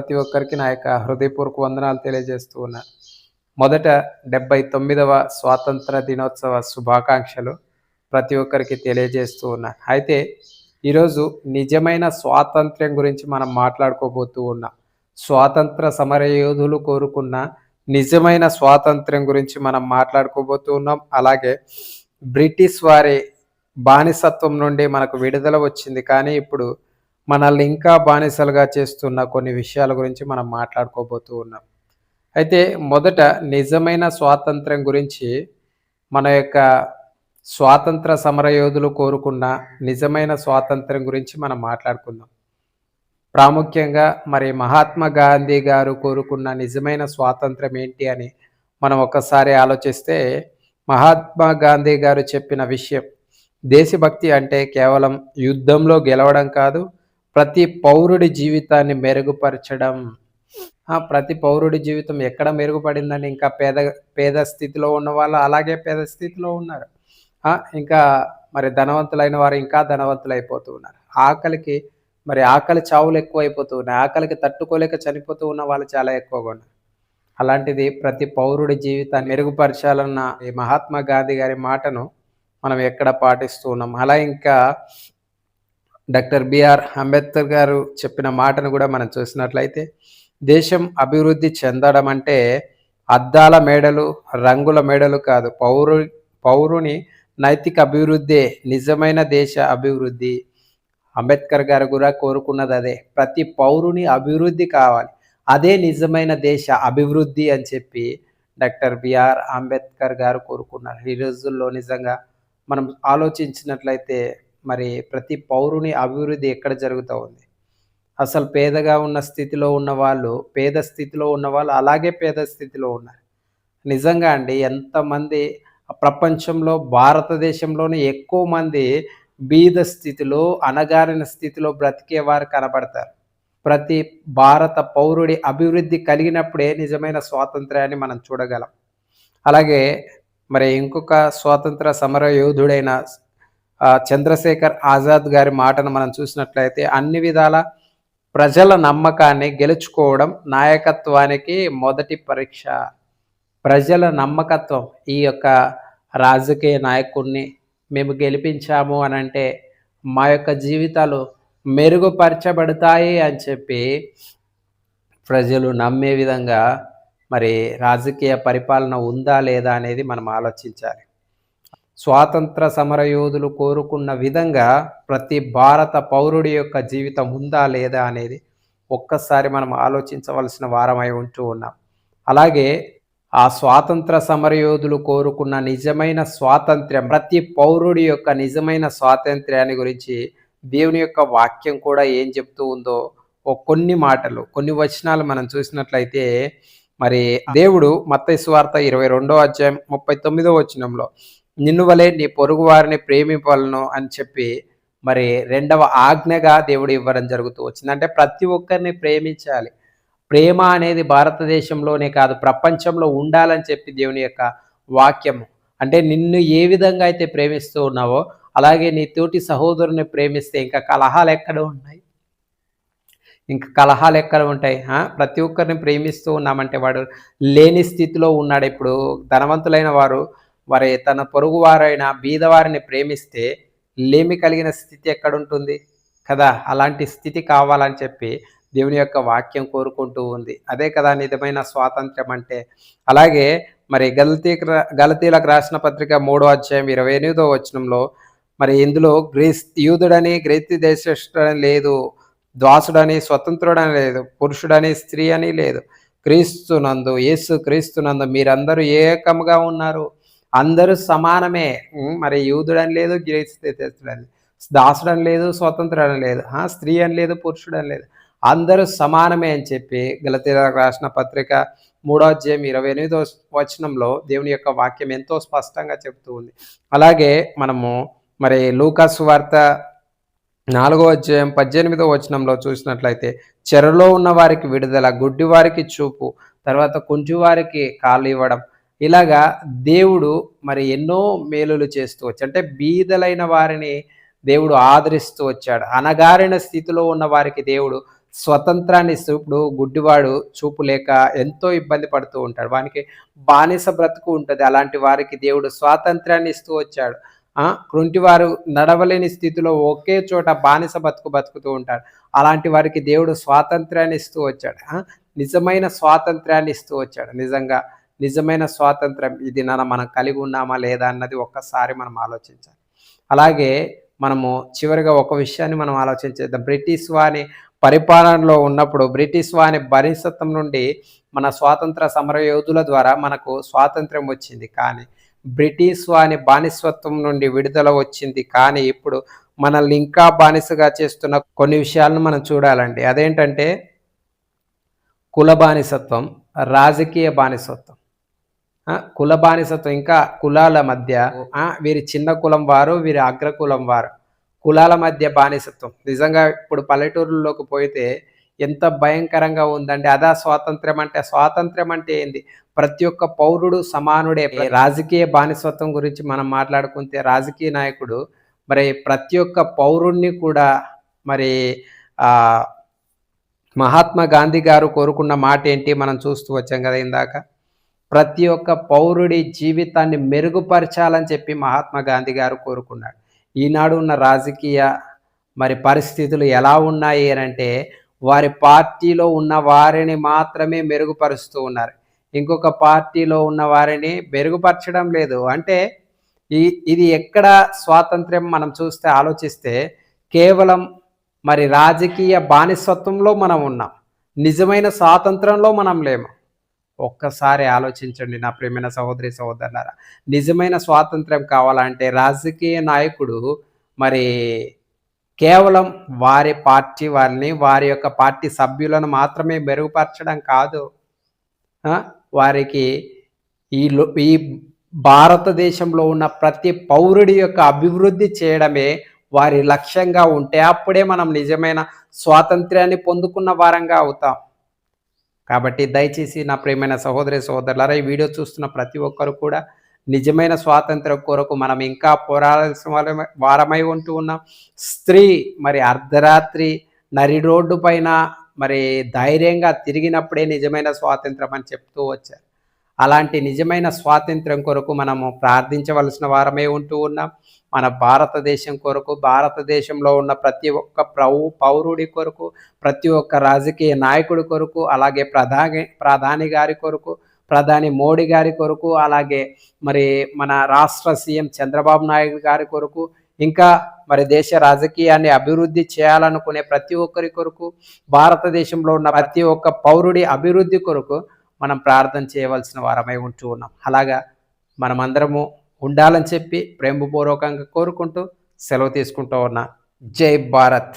ప్రతి ఒక్కరికి నా యొక్క హృదయపూర్వక వందనాలు తెలియజేస్తూ ఉన్నా. మొదట డెబ్బై తొమ్మిదవ స్వాతంత్ర దినోత్సవ శుభాకాంక్షలు ప్రతి ఒక్కరికి తెలియజేస్తూ ఉన్నా. అయితే ఈరోజు నిజమైన స్వాతంత్ర్యం గురించి మనం మాట్లాడుకోబోతూ ఉన్నాం. స్వాతంత్ర సమరయోధులు కోరుకున్న నిజమైన స్వాతంత్ర్యం గురించి మనం మాట్లాడుకోబోతూ ఉన్నాం. అలాగే బ్రిటిష్ వారి బానిసత్వం నుండి మనకు విడుదల వచ్చింది. కానీ ఇప్పుడు మనల్ని ఇంకా బానిసలుగా చేస్తున్న కొన్ని విషయాల గురించి మనం మాట్లాడుకోబోతూ ఉన్నాం. అయితే మొదట నిజమైన స్వాతంత్ర్యం గురించి మన యొక్క స్వాతంత్ర సమరయోధులు కోరుకున్న నిజమైన స్వాతంత్ర్యం గురించి మనం మాట్లాడుకుందాం. ప్రాముఖ్యంగా మరి మహాత్మా గాంధీ గారు కోరుకున్న నిజమైన స్వాతంత్రం ఏంటి అని మనం ఒకసారి ఆలోచిస్తే మహాత్మా గాంధీ గారు చెప్పిన విషయం దేశభక్తి అంటే కేవలం యుద్ధంలో గెలవడం కాదు ప్రతి పౌరుడి జీవితాన్ని మెరుగుపరచడం. ప్రతి పౌరుడి జీవితం ఎక్కడ మెరుగుపడిందని ఇంకా పేద పేద స్థితిలో ఉన్న వాళ్ళు అలాగే పేద స్థితిలో ఉన్నారు. ఇంకా మరి ధనవంతులైన వారు ఇంకా ధనవంతులు అయిపోతూ ఉన్నారు. ఆకలికి మరి ఆకలి చావులు ఎక్కువ అయిపోతూ ఉన్నాయి. ఆకలికి తట్టుకోలేక చనిపోతూ ఉన్న వాళ్ళు చాలా ఎక్కువగా ఉన్నారు. అలాంటిది ప్రతి పౌరుడి జీవితాన్ని మెరుగుపరచాలన్న ఈ మహాత్మా గాంధీ గారి మాటను మనం ఎక్కడ పాటిస్తూ ఉన్నాం. అలా ఇంకా డాక్టర్ బిఆర్ అంబేద్కర్ గారు చెప్పిన మాటను కూడా మనం చూసినట్లయితే దేశం అభివృద్ధి చెందడం అంటే అద్దాల మేడలు రంగుల మేడలు కాదు. పౌరు పౌరుని నైతిక అభివృద్ధి నిజమైన దేశ అభివృద్ధి. అంబేద్కర్ గారు కూడా కోరుకున్నది అదే. ప్రతి పౌరుని అభివృద్ధి కావాలి. అదే నిజమైన దేశ అభివృద్ధి అని చెప్పి డాక్టర్ బిఆర్ అంబేద్కర్ గారు కోరుకున్నారు. ఈ రోజుల్లో నిజంగా మనం ఆలోచించినట్లయితే మరి ప్రతి పౌరుని అభివృద్ధి ఎక్కడ జరుగుతూ ఉంది? అసలు పేదగా ఉన్న స్థితిలో ఉన్న వాళ్ళు పేద స్థితిలో ఉన్న వాళ్ళు అలాగే పేద స్థితిలో ఉన్నారు. నిజంగా అండి ఎంతమంది ప్రపంచంలో భారతదేశంలోనే ఎక్కువ మంది బీద స్థితిలో అనగారిన స్థితిలో బ్రతికే వారు కనబడతారు. ప్రతి భారత పౌరుడి అభివృద్ధి కలిగినప్పుడే నిజమైన స్వాతంత్ర్యాన్ని మనం చూడగలం. అలాగే మరి ఇంకొక స్వాతంత్ర సమర యోధుడైన చంద్రశేఖర్ ఆజాద్ గారి మాటను మనం చూసినట్లయితే అన్ని విధాల ప్రజల నమ్మకాన్ని గెలుచుకోవడం నాయకత్వానికి మొదటి పరీక్ష. ప్రజల నమ్మకత్వం ఈ యొక్క రాజకీయ నాయకుడిని మేము గెలిపించాము అని అంటే మా యొక్క జీవితాలు మెరుగుపరచబడతాయి అని చెప్పి ప్రజలు నమ్మే విధంగా మరి రాజకీయ పరిపాలన ఉందా లేదా అనేది మనం ఆలోచించాలి. స్వాతంత్ర సమరయోధులు కోరుకున్న విధంగా ప్రతి భారత పౌరుడి యొక్క జీవితం ఉందా లేదా అనేది ఒక్కసారి మనం ఆలోచించవలసిన వారమై ఉంటూ ఉన్నాం. అలాగే ఆ స్వాతంత్ర సమరయోధులు కోరుకున్న నిజమైన స్వాతంత్ర్యం ప్రతి పౌరుడి యొక్క నిజమైన స్వాతంత్ర్యాన్ని గురించి దేవుని యొక్క వాక్యం కూడా ఏం చెప్తూ ఉందో కొన్ని మాటలు కొన్ని వచనాలు మనం చూసినట్లయితే మరి దేవుడు మత్తైసు వార్త ఇరవై రెండో అధ్యాయం ముప్పై తొమ్మిదో వచనంలో నిన్ను వలె నీ పొరుగు వారిని ప్రేమిపలను అని చెప్పి మరి రెండవ ఆజ్ఞగా దేవుడు ఇవ్వడం జరుగుతూ వచ్చింది. అంటే ప్రతి ఒక్కరిని ప్రేమించాలి. ప్రేమ అనేది భారతదేశంలోనే కాదు ప్రపంచంలో ఉండాలని చెప్పి దేవుని యొక్క వాక్యము. అంటే నిన్ను ఏ విధంగా అయితే ప్రేమిస్తూ ఉన్నావో అలాగే నీ తోటి సహోదరుని ప్రేమిస్తే ఇంకా కలహాలు ఎక్కడ ఉన్నాయి ఇంకా కలహాలు ఎక్కడ ఉంటాయి? ప్రతి ఒక్కరిని ప్రేమిస్తూ ఉన్నామంటే వాడు లేని స్థితిలో ఉన్నాడు. ఇప్పుడు ధనవంతులైన వారు వారి తన పొరుగువారైన బీదవారిని ప్రేమిస్తే లేమి కలిగిన స్థితి ఎక్కడుంటుంది? కదా అలాంటి స్థితి కావాలని చెప్పి దేవుని యొక్క వాక్యం కోరుకుంటూ ఉంది. అదే కదా నిజమైన స్వాతంత్ర్యం అంటే అలాగే మరి గలతీ గలతీలకు రాసిన పత్రిక మూడో అధ్యాయం ఇరవై ఎనిమిదో వచనంలో మరి ఇందులో గ్రీస్ యూదుడని గ్రీతి దేశస్తుడని లేదు ద్వాసుడని స్వతంత్రుడని లేదు పురుషుడని స్త్రీ అని లేదు. క్రీస్తునందు యేసు క్రీస్తునందు మీరందరూ ఏకముగా ఉన్నారు. అందరూ సమానమే. మరి యూదుడని లేదు గ్రీస్తుడని దాసుడని లేదు స్వతంత్రుడని లేదు స్త్రీ అని లేదు పురుషుడని లేదు అందరూ సమానమే అని చెప్పి గలతీర రాసిన పత్రిక మూడో అధ్యాయం ఇరవై ఎనిమిదో వచనంలో దేవుని యొక్క వాక్యం ఎంతో స్పష్టంగా చెబుతూ ఉంది అలాగే మనము మరి లూకాస్ వార్త నాలుగో అధ్యాయం పద్దెనిమిదో వచనంలో చూసినట్లయితే చెరలో ఉన్న వారికి విడుదల గుడ్డి వారికి చూపు తర్వాత కుంటి వారికి కాళ్ళు ఇవ్వడం ఇలాగా దేవుడు మరి ఎన్నో మేలులు చేస్తూ వచ్చాడు అంటే బీదలైన వారిని దేవుడు ఆదరిస్తూ వచ్చాడు. అనగారిన స్థితిలో ఉన్న వారికి దేవుడు స్వతంత్రాన్ని ఇస్తూ ఇప్పుడు గుడ్డివాడు చూపు లేక ఎంతో ఇబ్బంది పడుతూ ఉంటాడు. వానికి బానిస బ్రతుకు ఉంటుంది. అలాంటి వారికి దేవుడు స్వాతంత్రాన్ని ఇస్తూ వచ్చాడు. వారు నడవలేని స్థితిలో ఒకే చోట బానిస బతుకు బతుకుతూ ఉంటాడు అలాంటి వారికి దేవుడు స్వాతంత్రాన్ని ఇస్తూ వచ్చాడు. నిజమైన స్వాతంత్రాన్ని ఇస్తూ వచ్చాడు. నిజంగా నిజమైన స్వాతంత్రం ఇది నన్ను మనం కలిగి ఉన్నామా లేదా అన్నది ఒక్కసారి మనం ఆలోచించాలి. అలాగే మనము చివరిగా ఒక విషయాన్ని మనం ఆలోచించేద్దాం. బ్రిటిష్ వాని పరిపాలనలో ఉన్నప్పుడు బ్రిటిష్ వాని బరిసత్వం నుండి మన స్వాతంత్ర సమర యోధుల ద్వారా మనకు స్వాతంత్రం వచ్చింది కానీ బ్రిటిష్ వాని బానిసత్వం నుండి విడుదల వచ్చింది కానీ ఇప్పుడు మనల్ని ఇంకా బానిసగా చేస్తున్న కొన్ని విషయాలను మనం చూడాలండి. అదేంటంటే కుల బానిసత్వం రాజకీయ బానిసత్వం. కుల బానిసత్వం ఇంకా కులాల మధ్య వీరి చిన్న కులం వారు వీరి అగ్రకులం వారు. కులాల మధ్య బానిసత్వం. నిజంగా ఇప్పుడు పల్లెటూరులోకి పోయితే ఎంత భయంకరంగా ఉందండి. అదా స్వాతంత్ర్యం అంటే స్వాతంత్ర్యం అంటే ఏంది? ప్రతి ఒక్క పౌరుడు సమానుడే. రాజకీయ బానిసత్వం గురించి మనం మాట్లాడుకుంటే రాజకీయ నాయకుడు మరి ప్రతి ఒక్క పౌరుణ్ణి కూడా మరి మహాత్మా గాంధీ గారు కోరుకున్న మాట ఏంటి మనం చూస్తూ వచ్చాం కదా ఇందాక. ప్రతి ఒక్క పౌరుడి జీవితాన్ని మెరుగుపరచాలని చెప్పి మహాత్మా గాంధీ గారు కోరుకున్నాడు. ఈనాడు ఉన్న రాజకీయ మరి పరిస్థితులు ఎలా ఉన్నాయి అంటే వారి పార్టీలో ఉన్న వారిని మాత్రమే మెరుగుపరుస్తూ ఉన్నారు. ఇంకొక పార్టీలో ఉన్న వారిని మెరుగుపరచడం లేదు. అంటే ఈ ఇది ఎక్కడ స్వాతంత్ర్యం మనం చూస్తే ఆలోచిస్తే కేవలం మరి రాజకీయ బానిసత్వంలో మనం ఉన్నాం. నిజమైన స్వాతంత్రంలో మనం లేము. ఒక్కసారి ఆలోచించండి నా ప్రియమైన సహోదరి సహోదరులారా. నిజమైన స్వాతంత్రం కావాలంటే రాజకీయ నాయకుడు మరి కేవలం వారి పార్టీ వారిని వారి యొక్క పార్టీ సభ్యులను మాత్రమే మెరుగుపరచడం కాదు. వారికి ఈ ఈ భారతదేశంలో ఉన్న ప్రతి పౌరుడి యొక్క అభివృద్ధి చేయడమే వారి లక్ష్యంగా ఉంటే అప్పుడే మనం నిజమైన స్వాతంత్ర్యాన్ని పొందుకున్న వారంగా అవుతాం. కాబట్టి దయచేసి నా ప్రియమైన సహోదరి సహోదరులారా ఈ వీడియో చూస్తున్న ప్రతి ఒక్కరు కూడా నిజమైన స్వాతంత్ర కొరకు మనం ఇంకా పోరాడాల్సిన వారమై ఉంటూ ఉన్నాం. స్త్రీ మరి అర్ధరాత్రి నరి రోడ్డు పైన మరి ధైర్యంగా తిరిగినప్పుడే నిజమైన స్వాతంత్రం అని చెప్తూ వచ్చారు. అలాంటి నిజమైన స్వాతంత్రం కొరకు మనము ప్రార్థించవలసిన వారమే ఉంటూ ఉన్నాం. మన భారతదేశం కొరకు భారతదేశంలో ఉన్న ప్రతి ఒక్క ప్రవు పౌరుడి కొరకు ప్రతి ఒక్క రాజకీయ నాయకుడి కొరకు అలాగే ప్రధాని ప్రధాని గారి కొరకు ప్రధాని మోడీ గారి కొరకు అలాగే మరి మన రాష్ట్ర సీఎం చంద్రబాబు నాయుడు గారి కొరకు ఇంకా మరి దేశ రాజకీయాన్ని అభివృద్ధి చేయాలనుకునే ప్రతి ఒక్కరి కొరకు భారతదేశంలో ఉన్న ప్రతి ఒక్క పౌరుడి అభివృద్ధి కొరకు మనం ప్రార్థన చేయవలసిన వారమై ఉంటూ ఉన్నాం. అలాగా మనమందరము ఉండాలని చెప్పి ప్రేమపూర్వకంగా కోరుకుంటూ సెలవు తీసుకుంటూ ఉన్నా జై భారత్.